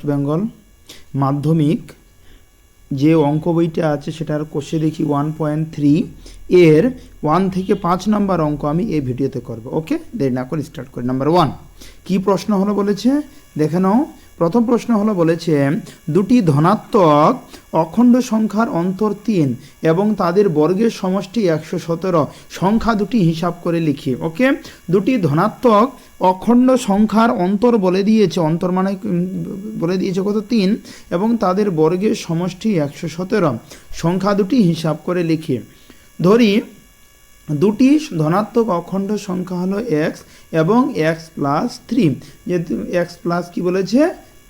West Bengal মাধ্যমিক, যে অঙ্ক বইটা আছে সেটার কোষে দেখি ওয়ান পয়েন্ট থ্রি এর ওয়ান থেকে পাঁচ নাম্বার অঙ্ক আমি এই ভিডিওতে করব। ওকে দেরি না করে স্টার্ট করি। নাম্বার ওয়ান কি প্রশ্ন হলো বলেছে? দেখে নাও। প্রথম প্রশ্ন হলো বলেছে, দুটি ধনাত্মক অখণ্ড সংখ্যার অন্তর তিন এবং তাদের বর্গের সমষ্টি একশো সতেরো। সংখ্যা দুটি হিসাব করে লিখি, ওকে? দুটি ধনাত্মক অখণ্ড সংখ্যার অন্তর বলে দিয়েছে, অন্তর মানে বলে দিয়েছে কত? তিন, এবং তাদের বর্গের সমষ্টি একশো সতেরো। সংখ্যা দুটি হিসাব করে লিখি। ধরি, দুটি ধনাত্মক অখণ্ড সংখ্যা হলো এক্স এবং এক্স প্লাস থ্রি যেহেতু এক্স প্লাস কী বলেছে?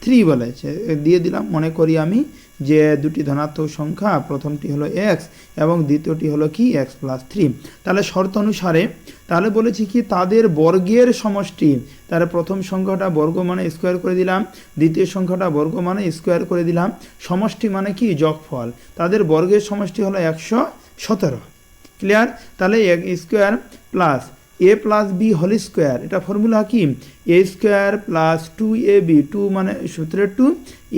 থ্রি বলেছে দিয়ে দিলাম, মনে করি আমি যে দুটি ধনাত্মক সংখ্যা, প্রথমটি হলো এক্স এবং দ্বিতীয়টি হলো কি এক্স প্লাস থ্রি তাহলে শর্ত অনুসারে, তাহলে বলেছি কি, তাদের বর্গের সমষ্টি, তাহলে প্রথম সংখ্যাটা বর্গ মানে স্কোয়ার করে দিলাম, দ্বিতীয় সংখ্যাটা বর্গ মানে স্কোয়ার করে দিলাম, সমষ্টি মানে কি, যোগফল। তাদের বর্গের সমষ্টি হলো একশো সতেরো। ক্লিয়ার তাহলে এক square plus A plus B whole square এটা ফর্মুলা কি? A square plus two A B two মানে সূত্রের টু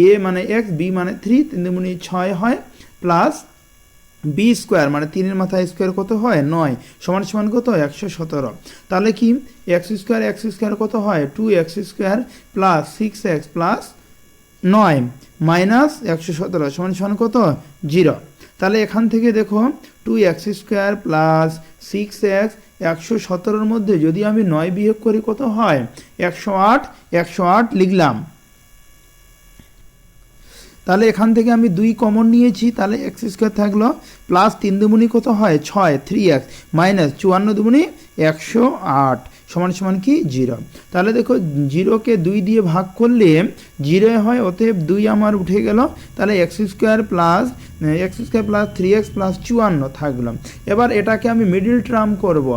এ মানে এক্স বি মানে থ্রি তিন দুগুণি ছয় হয় প্লাস বি স্কোয়ার মানে তিনের মাথায় স্কোয়ার কত হয়? নয়। সমান সমান কত? একশো সতেরো। তাহলে কি? এক্স স্কোয়ার এক্স স্কোয়ার কত হয়? Two X square plus six X plus নয় মাইনাস একশো সতেরো। সমান সমান কত? জিরো তাহলে এখান থেকে দেখো two X square plus six X একশো সতেরোর মধ্যে যদি আমি নয় বিয়োগ করি কত হয়? একশো আট একশো আট লিখলাম। তাহলে এখান থেকে আমি দুই কমন নিয়েছি, তাহলে এক্স স্কোয়ার থাকল প্লাস তিন দুমুনি কত হয়? ছয় থ্রি এক্স মাইনাস চুয়ান্ন দুমুনি একশো আট। সমান সমান কি? জিরো। তাহলে দেখো, জিরোকে দুই দিয়ে ভাগ করলে জিরো হয়, অতএব দুই আমার উঠে গেল। তাহলে X square plus X square plus three X plus চুয়ান্ন থাকল। এবার এটাকে আমি মিডিল টার্ম করব।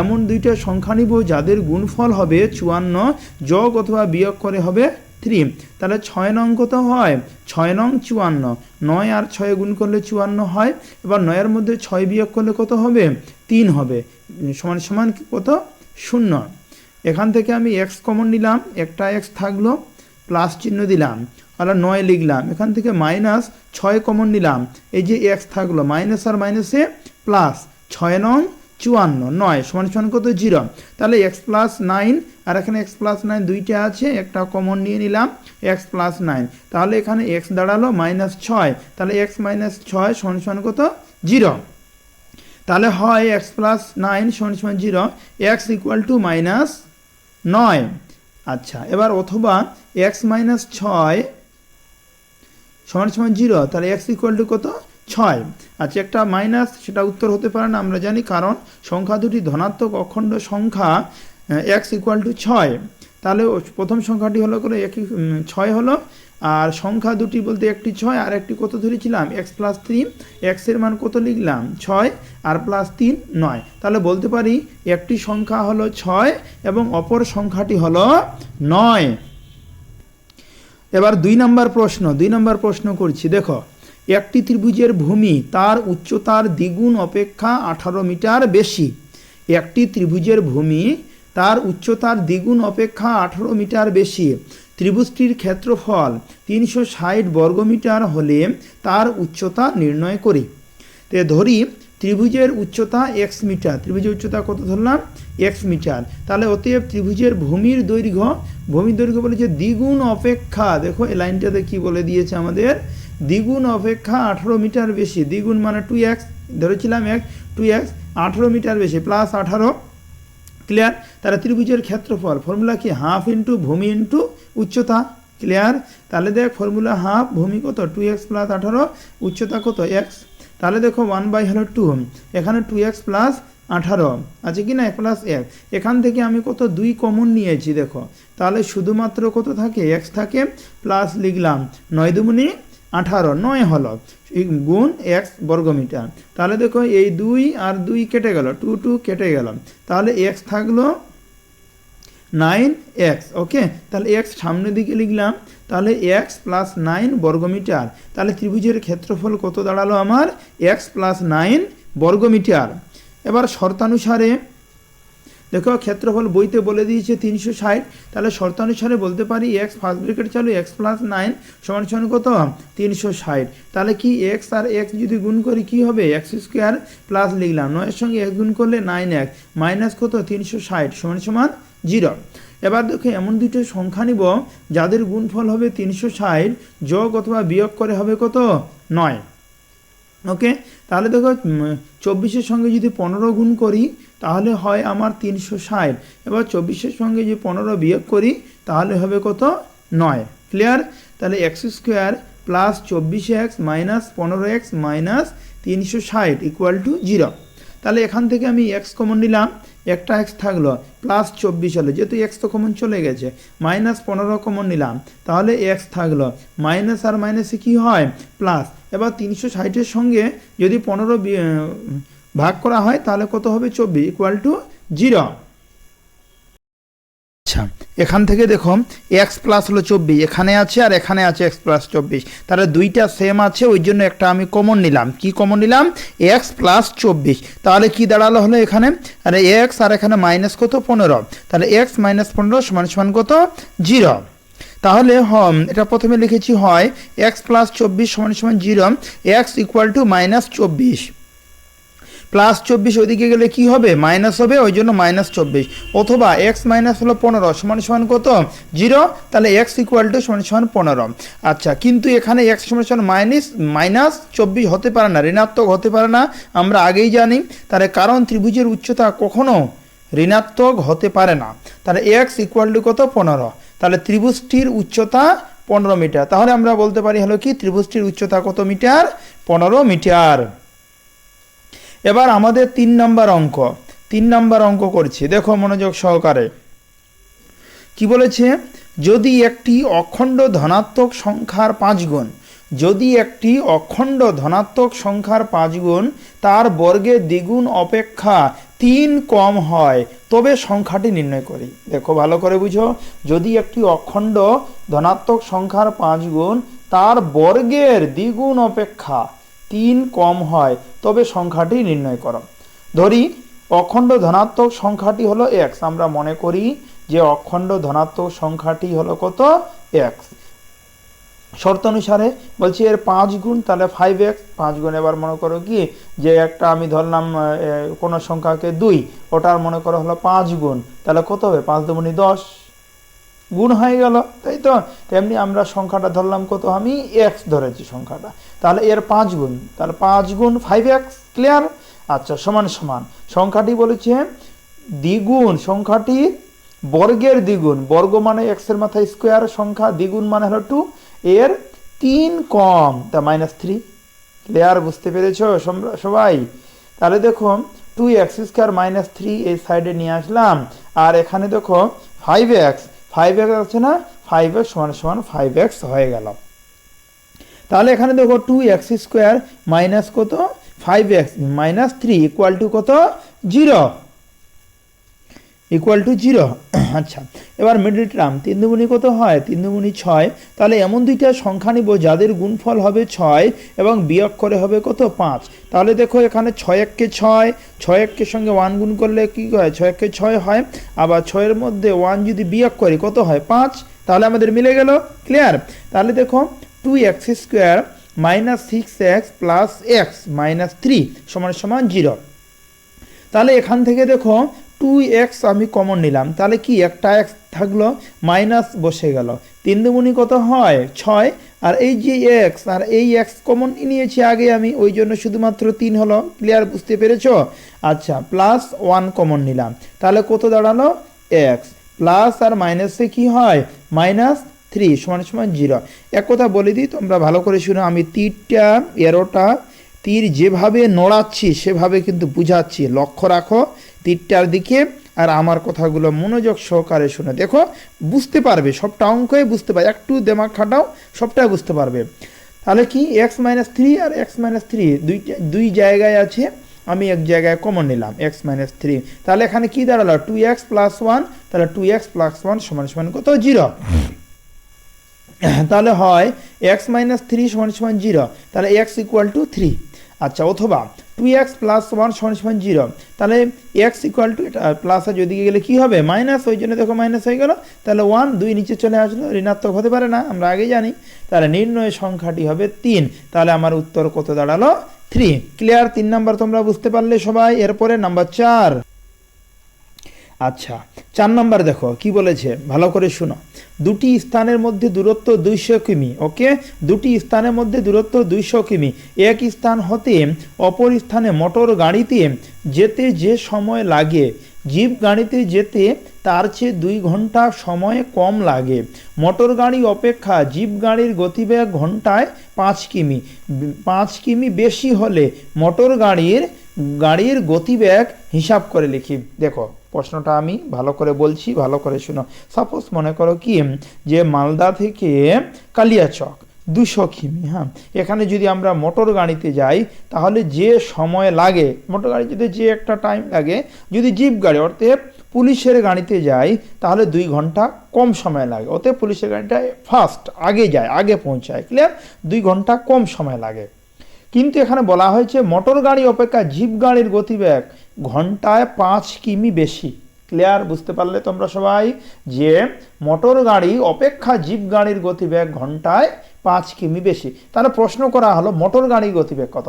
এমন দুইটা সংখ্যা নিব যাদের গুণফল হবে চুয়ান্ন, যোগ অথবা বিয়োগ করে হবে থ্রি তাহলে ছয় নং কত হয়? ছয় নং চুয়ান্ন। নয় আর ছয় গুণ করলে চুয়ান্ন হয়। এবার নয়ের মধ্যে ছয় বিয়োগ করলে কত হবে? তিন হবে। সমান সমান কত? শূন্য। এখান থেকে আমি এক্স কমন নিলাম, একটা এক্স থাকল প্লাস চিহ্ন দিলাম আর নয় লিখলাম। এখান থেকে মাইনাস ছয় কমন নিলাম, এই যে এক্স থাকল মাইনাস আর মাইনাসে প্লাস ছয় নং চুয়ান্ন, নয়, সমান সমান কত? জিরো তাহলে এক্স প্লাস নাইন আর এখানে এক্স প্লাস নাইন দুইটা আছে, একটা কমন নিয়ে নিলাম এক্স প্লাস নাইন তাহলে এখানে এক্স দাঁড়াল মাইনাস ছয়, তাহলে এক্স মাইনাস ছয় সমান সমান কত? জিরো তাহলে হয় এক্স প্লাস নাইন সমান সমান zero X equal to minus নয় আচ্ছা এবার অথবা এক্স মাইনাস ছয় সমান সমান জিরো তাহলে এক্স ইকুয়াল টু কত? ছয়। আচ্ছা একটা মাইনাস সেটা উত্তর হতে পারে না, আমরা জানি, কারণ সংখ্যা দুটি ধনাত্মক অখণ্ড সংখ্যা এক্স ইকুয়াল টু ছয়। তাহলে প্রথম সংখ্যাটি হলো করে একই ছয় হলো, আর সংখ্যা দুটি বলতে একটি ছয়, আর একটি কত ধরেছিলাম? এক্স প্লাস থ্রি এক্সের মান কত লিখলাম? ছয়, আর প্লাস তিন নয়। তাহলে বলতে পারি একটি সংখ্যা হলো ছয় এবং অপর সংখ্যাটি হলো নয়। এবার দুই নম্বর প্রশ্ন, দুই নম্বর প্রশ্ন করছি। দেখো, একটি ত্রিভুজের ভূমি তার উচ্চতার দ্বিগুণ অপেক্ষা আঠারো মিটার বেশি। একটি ত্রিভুজের ভূমি তার উচ্চতার দ্বিগুণ অপেক্ষা আঠারো মিটার বেশি। ত্রিভুজটির ক্ষেত্রফল তিনশো ষাট বর্গমিটার হলে তার উচ্চতা নির্ণয় করি। তে ধরি, ত্রিভুজের উচ্চতা এক্স মিটার। ত্রিভুজের উচ্চতা কত ধরলাম? X metre. তাহলে অতএব ত্রিভুজের ভূমির দৈর্ঘ্য ভূমির দৈর্ঘ্য বলেছে দ্বিগুণ অপেক্ষা, দেখো এই লাইনটাতে কি বলে দিয়েছে আমাদের? দ্বিগুণ অপেক্ষা আঠারো মিটার বেশি। দ্বিগুণ মানে টু এক্স ধরেছিলাম এক টু এক্স আঠারো মিটার বেশি প্লাস আঠারো। ক্লিয়ার তাহলে ত্রিভুজের ক্ষেত্রফল ফর্মুলা কি? হাফ ইন্টু ভূমি ইন্টু উচ্চতা ক্লিয়ার তাহলে দেখ ফর্মুলা হাফ ভূমি কত? টু এক্স প্লাস আঠারো, উচ্চতা কত? এক্স তাহলে দেখো ওয়ান বাই হলো টু এখানে টু এক্স প্লাস আঠারো। আছে কি না? এক প্লাস এক। এখান থেকে আমি কত? দুই কমন নিয়েছি, দেখো। তাহলে শুধুমাত্র কত থাকে? এক্স থাকে প্লাস লিখলাম। নয় দুগুণি আঠারো। নয় হলো। গুণ এক্স বর্গমিটার। তাহলে দেখো এই দুই আর দুই কেটে গেল, টু টু কেটে গেল তাহলে এক্স থাকল নাইন এক্স ওকে তাহলে এক্স সামনের দিকে লিখলাম, তাহলে এক্স প্লাস নাইন বর্গমিটার। তাহলে ত্রিভুজের ক্ষেত্রফল কত দাঁড়াল আমার? এক্স প্লাস নাইন বর্গমিটার। এবার শর্তানুসারে দেখো ক্ষেত্রফল বইতে বলে দিয়েছে তিনশো ষাট। তাহলে শর্তানুসারে বলতে পারি এক্স ফার্স্ট ব্রেকেট চালু এক্স প্লাস নাইন সমান সমান কত? তিনশো ষাট। তাহলে কি এক্স আর এক্স যদি গুণ করি কি হবে? এক্স স্কোয়ার প্লাস লিখলাম। নয়ের সঙ্গে এক্স গুণ করলে নাইন এক্স। মাইনাস কত? তিনশো ষাট সমান সমান জিরো এবার দেখো এমন দুটো সংখ্যা নিব, যাদের গুণফল হবে তিনশো ষাট, যোগ অথবা বিয়োগ করে হবে কত? নয়। ওকে তাহলে দেখো চব্বিশের সঙ্গে যদি পনেরো গুণ করি, তাহলে হয় আমার তিনশো ষাট। এবার চব্বিশের সঙ্গে যদি পনেরো বিয়োগ করি, তাহলে হবে কত? নয়। ক্লিয়ার তাহলে এক্স স্কোয়ার প্লাস চব্বিশ এক্স মাইনাস পনেরো এক্স মাইনাস তিনশো ষাট ইকুয়াল টু জিরো তাহলে এখান থেকে আমি এক্স কমন নিলাম। একটা এক্স থাকল প্লাস চব্বিশ হলো, যেহেতু এক্স তো কমন চলে গেছে মাইনাস পনেরো কমন নিলাম, তাহলে এক্স থাকল মাইনাস আর মাইনাসে কি হয়? প্লাস এবার তিনশো ষাটের সঙ্গে যদি পনেরো ভাগ করা হয়, তাহলে কত হবে? চব্বিশ ইকুয়াল টু জিরো এখান থেকে দেখো এক্স প্লাস হলো চব্বিশ। এখানে আছে আর এখানে আছে এক্স প্লাস চব্বিশ। তাহলে দুইটা সেম আছে, ওই জন্য একটা আমি কমন নিলাম। কি কমন নিলাম? এক্স প্লাস চব্বিশ। তাহলে কি দাঁড়াল হলো এখানে? আরে এক্স আর এখানে মাইনাস কত? পনেরো। তাহলে এক্স মাইনাস পনেরো সমান সমান কত? জিরো তাহলে হম এটা প্রথমে লিখেছি হয় এক্স প্লাস চব্বিশ সমান সমান zero X equal to minus চব্বিশ। প্লাস চব্বিশ ওইদিকে গেলে কি হবে? মাইনাস হবে, ওই জন্য মাইনাস চব্বিশ। অথবা এক্স মাইনাস হলো পনেরো, সমান সমান কত? জিরো, তাহলে এক্স ইকুয়াল টু সমান সমান পনেরো। আচ্ছা কিন্তু এখানে এক্স সমান সমান মাইনাস মাইনাস চব্বিশ হতে পারে না, ঋণাত্মক হতে পারে না, আমরা আগেই জানি। তাহলে কারণ ত্রিভুজের উচ্চতা কখনো ঋণাত্মক হতে পারে না। তাহলে এক্স ইকুয়াল টু কত? পনেরো। তাহলে ত্রিভুজটির উচ্চতা পনেরো মিটার। তাহলে আমরা বলতে পারি হলো কি? ত্রিভুজটির উচ্চতা কত মিটার? পনেরো মিটার। এবার আমাদের তিন নম্বর অঙ্ক। তিন নম্বর অঙ্ক করছি। দেখো মনোযোগ সহকারে। কি বলেছে? যদি একটি অখণ্ড ধনাত্মক সংখ্যার পাঁচ গুণ, যদি একটি অখণ্ড ধনাত্মক সংখ্যার পাঁচ গুণ, তার বর্গের দ্বিগুণ অপেক্ষা তিন কম হয়, তবে সংখ্যাটি নির্ণয় করি। দেখো, ভালো করে বুঝো। যদি একটি অখণ্ড ধনাত্মক সংখ্যার পাঁচ গুণ, তার বর্গের দ্বিগুণ অপেক্ষা তিন কম হয়, তবে সংখ্যাটি নির্ণয় করো। ধরি, অখণ্ড ধনাত্মক সংখ্যাটি হলো এক্স আমরা মনে করি যে অখণ্ড ধনাত্মক সংখ্যাটি হলো কত? এক্স শর্ত অনুসারে বলছি এর পাঁচ গুণ, তাহলে ফাইভ এক্স পাঁচ গুণ এবার মনে করো কি? যে একটা আমি ধরলাম কোনো সংখ্যাকে দুই, ওটার মনে করো হলো পাঁচ গুণ। তাহলে কত হবে? পাঁচ দুগুণি দশ। গুণ হয়ে গেল। তাই তো? তেমনি আমরা সংখ্যাটা ধরলাম কত? আমি এক্স ধরেছি সংখ্যাটা। তাহলে এর পাঁচ গুণ। তাহলে পাঁচ গুণ ফাইভ এক্স ক্লিয়ার আচ্ছা সমান সমান। সংখ্যাটি বলেছে দ্বিগুণ। সংখ্যাটি বর্গের দ্বিগুণ। বর্গ মানে এক্সের মাথায় স্কোয়ার সংখ্যা দ্বিগুণ মানে হলো টু এর তিন কম। তা মাইনাস থ্রি ক্লিয়ার বুঝতে পেরেছ সবাই? তাহলে দেখো two x square minus three এই সাইডে নিয়ে আসলাম। আর এখানে দেখো ফাইভ এক্স ফাইভ এক্স আছে না? ফাইভ এক্স সমান সমান ফাইভ এক্স হয়ে গেল। তাহলে এখানে দেখো টু এক্স স্কোয়ার মাইনাস কত? Five x minus three equal to কত? জিরো ইকুয়াল টু জিরো আচ্ছা এবার মিডল টার্ম তিন দুগুণি কত হয়? তিন দুগুণি ছয়। তাহলে এমন দুইটা সংখ্যা নিব যাদের গুণফল হবে ছয় এবং বিয়োগ করে হবে কত? পাঁচ। তাহলে দেখো এখানে ছয় এককে ছয় ছয় এককে সঙ্গে ওয়ান গুণ করলে কী হয়? ছয় এককে ছয় হয়। আবার ছয়ের মধ্যে ওয়ান যদি বিয়োগ করি, কত হয়? পাঁচ। তাহলে আমাদের মিলে গেল। ক্লিয়ার তাহলে দেখো two x square minus six x plus x minus three সমান সমান জিরো তাহলে এখান থেকে দেখো টু এক্স আমি কমন নিলাম, তাহলে কি একটা এক্স থাকল মাইনাস বসে গেল। তিন দুগুণি কত হয়? ছয়। আর এই যে এক্স আর এই এক্স কমন নিয়েছি আগে আমি, ওই জন্য শুধুমাত্র তিন হলো। ক্লিয়ার বুঝতে পেরেছ? আচ্ছা প্লাস ওয়ান কমন নিলাম। তাহলে কত দাঁড়াল? এক্স প্লাস আর মাইনাসে কি হয়? মাইনাস থ্রি সমান সমান জিরো এক কথা বলে দিই, তোমরা ভালো করে শুনো, আমি তীরটা এরোটা তীর যেভাবে নড়াচ্ছি, সেভাবে কিন্তু বুঝাচ্ছি। লক্ষ্য রাখো তীরটার দিকে আর আমার কথাগুলো মনোযোগ সহকারে শুনে। দেখো, বুঝতে পারবে, সবটা অঙ্কই বুঝতে পারবে। একটু দেমাগ খাটাও, সবটাই বুঝতে পারবে। তাহলে কি এক্স মাইনাস থ্রি আর এক্স মাইনাস থ্রি দুইটা দুই জায়গায় আছে, আমি এক জায়গায় কমন নিলাম এক্স মাইনাস থ্রি তাহলে এখানে কি দাঁড়াল? টু এক্স প্লাস ওয়ান তাহলে টু এক্স প্লাস ওয়ান সমান সমান কত? জিরো তাহলে হয় এক্স মাইনাস থ্রি সমান সমান জিরো তাহলে এক্স ইকুয়াল টু থ্রি আচ্ছা অথবা টু এক্স প্লাস ওয়ান সমান জিরো তাহলে এক্স ইকুয়াল টু এটা প্লাস আর যদি গেলে কী হবে? মাইনাস ওই জন্য দেখো মাইনাস হয়ে গেল। তাহলে ওয়ান দুই নিচে চলে আসলো, ঋণাত্মক হতে পারে না, আমরা আগে জানি। তাহলে নির্ণয় সংখ্যাটি হবে তিন। তাহলে আমার উত্তর কত দাঁড়াল? থ্রি ক্লিয়ার তিন নাম্বার তোমরা বুঝতে পারলে সবাই। এরপরে নাম্বার চার। আচ্ছা চার নম্বর দেখো, কি বলেছে? ভালো করে শুনো। দুটি স্থানের মধ্যে দূরত্ব দুইশো কিমি, ওকে? দুটি স্থানের মধ্যে দূরত্ব দুইশো কিমি। এক স্থান হতে অপর স্থানে মোটর গাড়িতে যেতে যে সময় লাগে। জিপ গাড়িতে যেতে তার চেয়ে দুই ঘণ্টা সময় কম লাগে। মোটর গাড়ি অপেক্ষা জিপ গাড়ির গতিবেগ ঘন্টায় পাঁচ কিমি। পাঁচ কিমি বেশি হলে মোটর গাড়ির গাড়ির গতিবেগ হিসাব করে লিখি। দেখো প্রশ্নটা আমি ভালো করে বলছি, ভালো করে শুনো। সাপোজ মনে করো কি, যে মালদা থেকে কালিয়াচক, দুশো কিমি হ্যাঁ? এখানে যদি আমরা মোটর গাড়িতে যাই, তাহলে যে সময় লাগে, মোটর গাড়ি যদি যে একটা টাইম লাগে, যদি জিপ গাড়ি অর্থাৎ পুলিশের গাড়িতে যাই, তাহলে দুই ঘণ্টা কম সময় লাগে। ওতে পুলিশের গাড়িটা ফার্স্ট আগে যায়, আগে পৌঁছায় ক্লিয়ার দুই ঘণ্টা কম সময় লাগে। কিন্তু এখানে বলা হয়েছে, মোটর গাড়ি অপেক্ষা জিপ গাড়ির গতিবেগ ঘন্টায় পাঁচ কিমি বেশি। ক্লিয়ার বুঝতে পারলে তোমরা সবাই যে মোটর গাড়ি অপেক্ষা জিপ গাড়ির গতিবেগ ঘন্টায় পাঁচ কিমি বেশি। তাহলে প্রশ্ন করা হলো, মোটর গাড়ির গতিবেগ কত?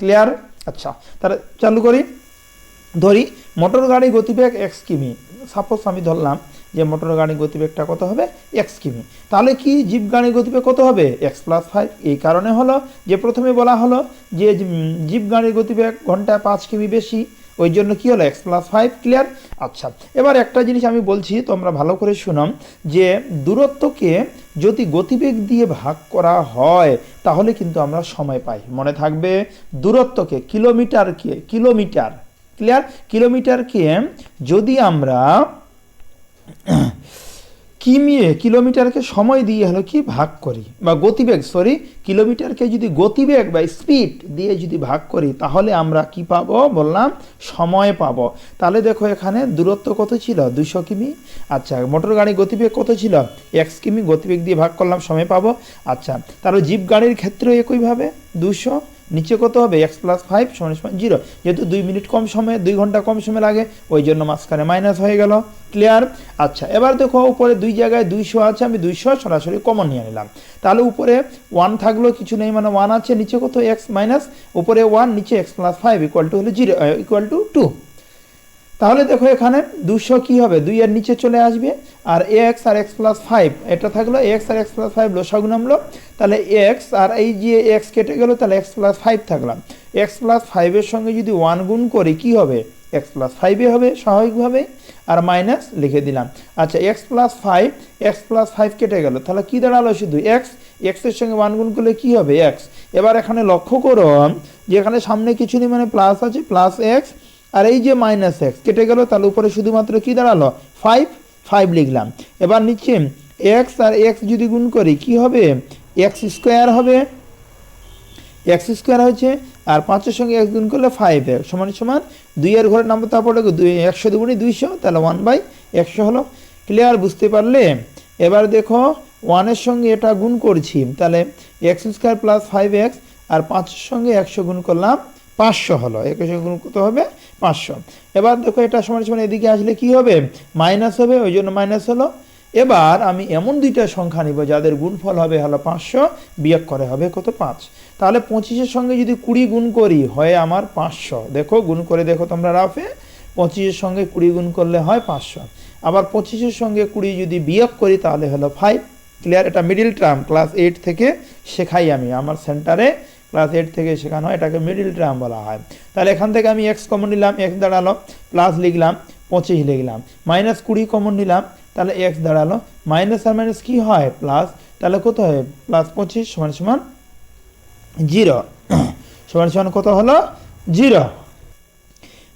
ক্লিয়ার আচ্ছা তাহলে চালু করি। ধরি, মোটর গাড়ি গতিবেগ এক্স কিমি। সাপোজ আমি ধরলাম যে মোটর গাড়ির গতিবেগটা কত হবে? এক্স কিমি। তাহলে কি জিপ গাড়ির গতিবেগ কত হবে? এক্স প্লাস ফাইভ এই কারণে হলো, যে প্রথমে বলা হলো যে জিপ গাড়ির গতিবেগ ঘন্টায় পাঁচ কিমি বেশি। ওই জন্য কী হলো? এক্স প্লাস ফাইভ ক্লিয়ার আচ্ছা এবার একটা জিনিস আমি বলছি, তোমরা ভালো করে শুনাম, যে দূরত্বকে যদি গতিবেগ দিয়ে ভাগ করা হয়, তাহলে কিন্তু আমরা সময় পাই। মনে থাকবে, দূরত্বকে কিলোমিটারকে, কিলোমিটার ক্লিয়ার কিলোমিটারকে যদি আমরা কিমিয়ে কিলোমিটারকে সময় দিয়ে হলো কি ভাগ করি? বা গতিবেগ সরি কিলোমিটারকে যদি গতিবেগ বা স্পিড দিয়ে যদি ভাগ করি, তাহলে আমরা কি পাব? বললাম, সময় পাব। তাহলে দেখো এখানে দূরত্ব কত ছিল? দুশো কিমি। আচ্ছা মোটর গাড়ি গতিবেগ কত ছিল? এক্স কিমি, গতিবেগ দিয়ে ভাগ করলাম, সময় পাবো। আচ্ছা তাহলে জিপ গাড়ির ক্ষেত্রে একইভাবে? দুশো নিচে কত হবে? এক্স প্লাস ফাইভ সমান সমান জিরো যেহেতু দুই মিনিট কম সময়ে, দুই ঘণ্টা কম সময় লাগে, ওই জন্য মাঝখানে মাইনাস হয়ে গেল। ক্লিয়ার আচ্ছা এবার দেখো উপরে দুই জায়গায় দুইশো আছে, আমি দুইশো সরাসরি কমন নিয়ে নিলাম। তাহলে উপরে ওয়ান থাকলেও কিছু নেই মানে ওয়ান আছে, নিচে কত? এক্স মাইনাস উপরে ওয়ান নিচে x plus five equal to হলো জিরো ইকুয়াল টু টু তাহলে দেখো এখানে দুশো কি হবে? দুই এর নিচে চলে আসবে। আর এক্স আর এক্স প্লাস ফাইভ এটা থাকল এক্স আর এক্স প্লাস ফাইভ লসাগু নামলো। তাহলে এক্স আর এই যে এক্স কেটে গেলো, তাহলে এক্স প্লাস ফাইভ থাকলাম। এক্স প্লাস ফাইভের সঙ্গে যদি ওয়ান গুণ করি, কি হবে? এক্স প্লাস ফাইভে হবে, স্বাভাবিকভাবে। আর মাইনাস লিখে দিলাম। আচ্ছা x plus five x plus five কেটে গেল। তাহলে কী দাঁড়াল শুধু? এক্স এক্সের সঙ্গে ওয়ান গুণ করলে কী হবে? এক্স এবার এখানে লক্ষ্য করো যে এখানে সামনে কিছু নেই মানে প্লাস আছে প্লাস এক্স আর এই যে মাইনাস এক্স কেটে গেল, তাহলে উপরে শুধুমাত্র কি দাঁড়াল? ফাইভ ফাইভ লিখলাম। এবার নিচে এক্স আর এক্স যদি গুণ করি, কি হবে? এক্স স্কোয়ার হবে। এক্স স্কোয়ার হয়েছে আর পাঁচের সঙ্গে এক্স গুণ করলে ফাইভ এক্স সমান সমান দুইয়ের ঘরের নাম্বার তারপরে দুই, একশো দুগুণি দুইশো, তাহলে ওয়ান বাই একশো হলো। ক্লিয়ার বুঝতে পারলে? এবার দেখো ওয়ানের সঙ্গে এটা গুণ করছি, তাহলে x square plus five x আর পাঁচের সঙ্গে একশো গুণ করলাম, পাঁচশো হলো। সঙ্গে গুণ কত হবে পাঁচশো। এবার দেখো এটা সমান সমান এদিকে আসলে কি হবে? মাইনাস হবে, ওই জন্য মাইনাস হলো। এবার আমি এমন দুইটা সংখ্যা নিব, যাদের গুণফল হবে হলো পাঁচশো, বিয়োগ করে হবে কত? পাঁচ। তাহলে পঁচিশের সঙ্গে যদি কুড়ি গুণ করি, হয় আমার পাঁচশো। দেখো, গুণ করে দেখো তোমরা রাফে। পঁচিশের সঙ্গে কুড়ি গুণ করলে হয় পাঁচশো। আবার পঁচিশের সঙ্গে কুড়ি যদি বিয়োগ করি, তাহলে হলো ফাইভ ক্লিয়ার এটা মিডিল টার্ম ক্লাস এইট থেকে শেখাই আমি। আমার সেন্টারে ক্লাস এইট থেকে শেখানো হয় এটাকে মিডিল টার্ম বলা হয়। তাহলে এখান থেকে আমি এক্স কমন নিলাম এক্স দাঁড়াল প্লাস লিখলাম, পঁচিশ লিখলাম। মাইনাস কুড়ি কমন নিলাম, তাহলে এক্স দাঁড়াল। মাইনাস আর মাইনাস কী হয়? প্লাস তাহলে কত হয়? প্লাস পঁচিশ সমান সমান জিরো সমান সমান কত হলো? জিরো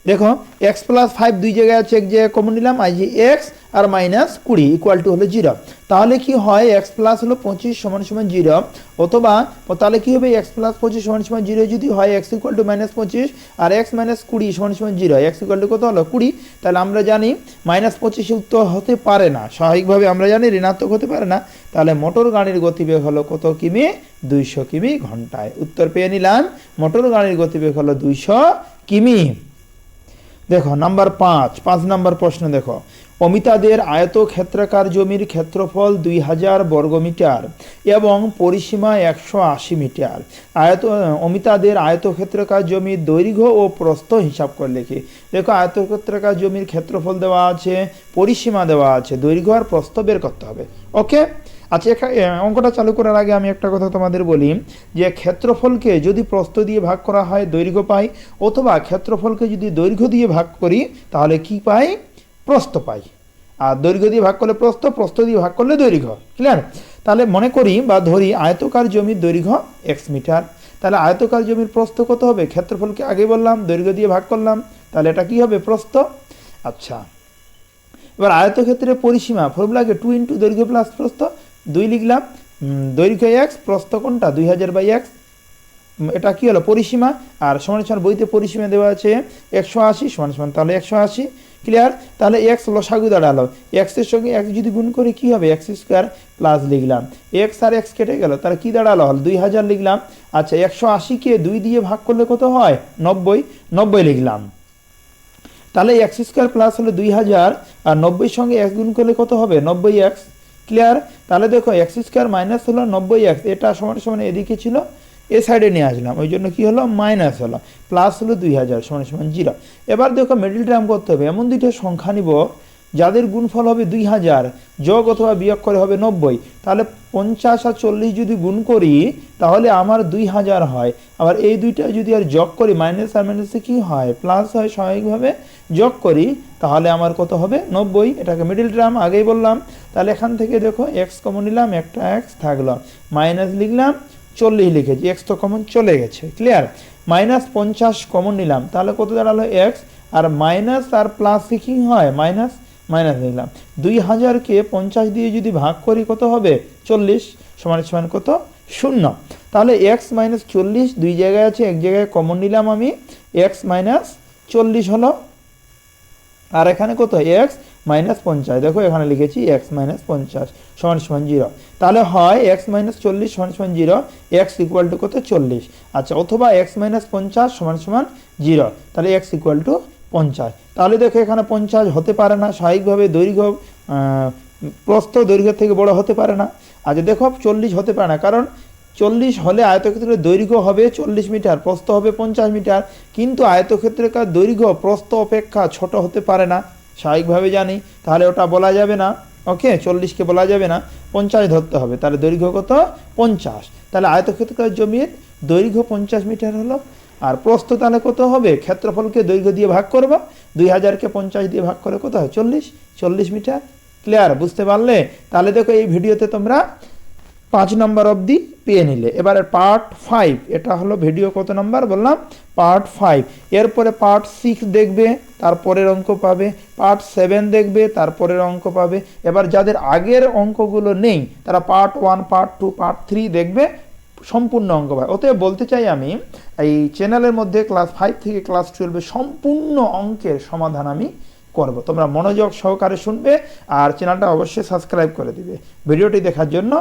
দেখো এক্স প্লাস ফাইভ দুই জায়গায় আছে এক জায়গায় কমন নিলাম আই যে এক্স আর মাইনাস কুড়ি ইকুয়াল টু হলো জিরো তাহলে কি হয় এক্স প্লাস হলো পঁচিশ সমান সমান জিরো অথবা তাহলে কি হবে এক্স প্লাস পঁচিশ সমান সমান জিরো যদি হয় এক্স ইকুয়াল টু মাইনাস পঁচিশ, আর এক্স মাইনাস কুড়ি সমান সমান জিরো এক্স ইকুয়াল টু কত হলো, কুড়ি, তাহলে আমরা জানি মাইনাস পঁচিশ উত্তর হতে পারে না। স্বাভাবিকভাবে আমরা জানি ঋণাত্মক হতে পারে না। তাহলে মোটর গাড়ির গতিবেগ হলো কত কিমি? দুইশো কিমি ঘন্টায়। উত্তর পেয়ে নিলাম মোটর গাড়ির গতিবেগ হলো দুইশো কিমি। দেখো, নাম্বার পাঁচ পাঁচ নাম্বার প্রশ্ন দেখো। অমিতাদের আয়তক্ষেত্রাকার জমির ক্ষেত্রফল দুই হাজার বর্গমিটার এবং পরিসীমা একশো আশি মিটার। আয়ত, অমিতাদের আয়তক্ষেত্রাকার জমির দৈর্ঘ্য ও প্রস্থ হিসাব করে লিখি। দেখো, আয়তক্ষেত্রাকার জমির ক্ষেত্রফল দেওয়া আছে, পরিসীমা দেওয়া আছে, দৈর্ঘ্য আর প্রস্থ বের করতে হবে। ওকে? আচ্ছা অঙ্কটা চালু করার আগে আমি একটা কথা তোমাদের বলি যে ক্ষেত্রফলকে যদি প্রস্থ দিয়ে ভাগ করা হয়, দৈর্ঘ্য পাই, অথবা ক্ষেত্রফলকে যদি দৈর্ঘ্য দিয়ে ভাগ করি, তাহলে কি পাই? প্রস্থ পাই। আর দৈর্ঘ্য দিয়ে ভাগ করলে প্রস্থ প্রস্থ দিয়ে ভাগ করলে দৈর্ঘ্য। ক্লিয়ার তাহলে মনে করি বা ধরি আয়তকার জমির দৈর্ঘ্য এক্স মিটার। তাহলে আয়তকার জমির প্রস্থ কত হবে? ক্ষেত্রফলকে আগে বললাম, দৈর্ঘ্য দিয়ে ভাগ করলাম, তাহলে এটা কি হবে? প্রস্থ। আচ্ছা। এবার আয়তক্ষেত্রের পরিসীমা ফর্মুলাকে টু ইন্টু দৈর্ঘ্য প্লাস প্রস্থ দুই লিখলাম দৈর্ঘ্য এক্স প্রস্থ কোনটা দুই হাজার বাই এক্স এটা কী হলো? পরিসীমা। আর সমান সমান বইতে পরিসীমা দেওয়া আছে একশো আশি, সমান সমান তাহলে একশো আশি ক্লিয়ার তাহলে এক্স লসাগু দাঁড়াল। এক্সের সঙ্গে এক্স যদি গুণ করি, কী হবে? এক্স স্কোয়ার প্লাস লিখলাম। এক্স আর এক্স কেটে গেল, তাহলে কি দাঁড়াল? হল দুই হাজার লিখলাম। আচ্ছা একশো আশিকে দুই দিয়ে ভাগ করলে কত হয়? নব্বই। নব্বই লিখলাম। তাহলে এক্স স্কোয়ার প্লাস হলো দুই হাজার, আর নব্বই সঙ্গে এক্স গুণ করলে কত হবে? নব্বই এক্স ক্লিয়ার তাহলে দেখো এক্স স্কোয়ার মাইনাস হলো নব্বই এক্স এটা সমান সমান এদিকে ছিল, এ সাইডে নিয়ে আসলাম, ওই জন্য কী হলো? মাইনাস হলো প্লাস হলো দুই হাজার, সমান সমান জিরো এবার দেখো মিডিল টার্ম করতে হবে, এমন দুইটা সংখ্যা নিব যাদের গুণফল হবে দুই হাজার, যোগ অথবা বিয়োগ করে হবে নব্বই, তাহলে পঞ্চাশ আর চল্লিশ যদি গুণ করি, তাহলে আমার দুই হাজার হয়। আবার এই দুইটা যদি আর যোগ করি, মাইনাস আর মাইনাসে কী হয়? প্লাস হয় স্বাভাবিকভাবে যোগ করি, তাহলে আমার কত হবে? নব্বই। এটাকে মিডিল টার্ম আগেই বললাম। তাহলে এখান থেকে দেখো এক্স কমন নিলাম, একটা এক্স থাকল। মাইনাস লিখলাম, চল্লিশ লিখেছি। এক্স তো কমন চলে গেছে ক্লিয়ার মাইনাস পঞ্চাশ কমন নিলাম, তাহলে কত দাঁড়াল? এক্স আর মাইনাস আর প্লাস কি হয়? মাইনাস মাইনাস নিলাম দুই হাজারকে পঞ্চাশ দিয়ে যদি ভাগ করি কত হবে? চল্লিশ সমান সমান কত? শূন্য। তাহলে এক্স মাইনাস চল্লিশ দুই জায়গায় আছে, এক জায়গায় কমন নিলাম আমি। এক্স মাইনাস চল্লিশ হলো, আর এখানে কত? এক্স মাইনাস পঞ্চাশ। দেখো এখানে লিখেছি এক্স মাইনাস পঞ্চাশ সমান সমান জিরো তাহলে হয় এক্স মাইনাস চল্লিশ সমান সমান জিরো এক্স ইকুয়াল টু কত? চল্লিশ। আচ্ছা অথবা এক্স মাইনাস পঞ্চাশ সমান সমান জিরো তাহলে এক্স ইকুয়াল টু পঞ্চাশ। তাহলে দেখো এখানে পঞ্চাশ হতে পারে না, স্বাভাবিকভাবে দৈর্ঘ্য প্রস্থ দৈর্ঘ্যের থেকে বড় হতে পারে না। আচ্ছা দেখো, চল্লিশ হতে পারে না, কারণ চল্লিশ হলে আয়তক্ষেত্রের দৈর্ঘ্য হবে চল্লিশ মিটার, প্রস্থ হবে পঞ্চাশ মিটার। কিন্তু আয়তক্ষেত্রের দৈর্ঘ্য, প্রস্থ অপেক্ষা ছোট হতে পারে না, স্বাভাবিকভাবে জানি। তাহলে ওটা বলা যাবে না, ওকে? চল্লিশকে বলা যাবে না, পঞ্চাশ ধরতে হবে। তাহলে দৈর্ঘ্য কত? পঞ্চাশ। তাহলে আয়তক্ষেত্রকার জমির দৈর্ঘ্য পঞ্চাশ মিটার হলো আর প্রস্থ তাহলে কত হবে? ক্ষেত্রফলকে দৈর্ঘ্য দিয়ে ভাগ করবা। দুই হাজারকে পঞ্চাশ দিয়ে ভাগ করে, কত হয়? চল্লিশ। চল্লিশ মিটার। ক্লিয়ার বুঝতে পারলে? তাহলে দেখো এই ভিডিওতে তোমরা পাঁচ নম্বর অবধি পেয়ে নিলে। এবারে পার্ট ফাইভ এটা হলো ভিডিও কত নম্বর? বললাম পার্ট ফাইভ এরপরে পার্ট সিক্স দেখবে, তারপরের অঙ্ক পাবে। পার্ট সেভেন দেখবে, তারপরের অঙ্ক পাবে। এবার যাদের আগের অঙ্কগুলো নেই, তারা part one part two part three দেখবে। সম্পূর্ণ অঙ্ক পায় অতএব বলতে চাই আমি, এই চ্যানেলের মধ্যে ক্লাস ফাইভ থেকে ক্লাস টুয়েলভে সম্পূর্ণ অঙ্কের সমাধান আমি করব। তোমরা মনোযোগ সহকারে শুনবে আর চ্যানেলটা অবশ্যই সাবস্ক্রাইব করে দিবে। ভিডিওটি দেখার জন্য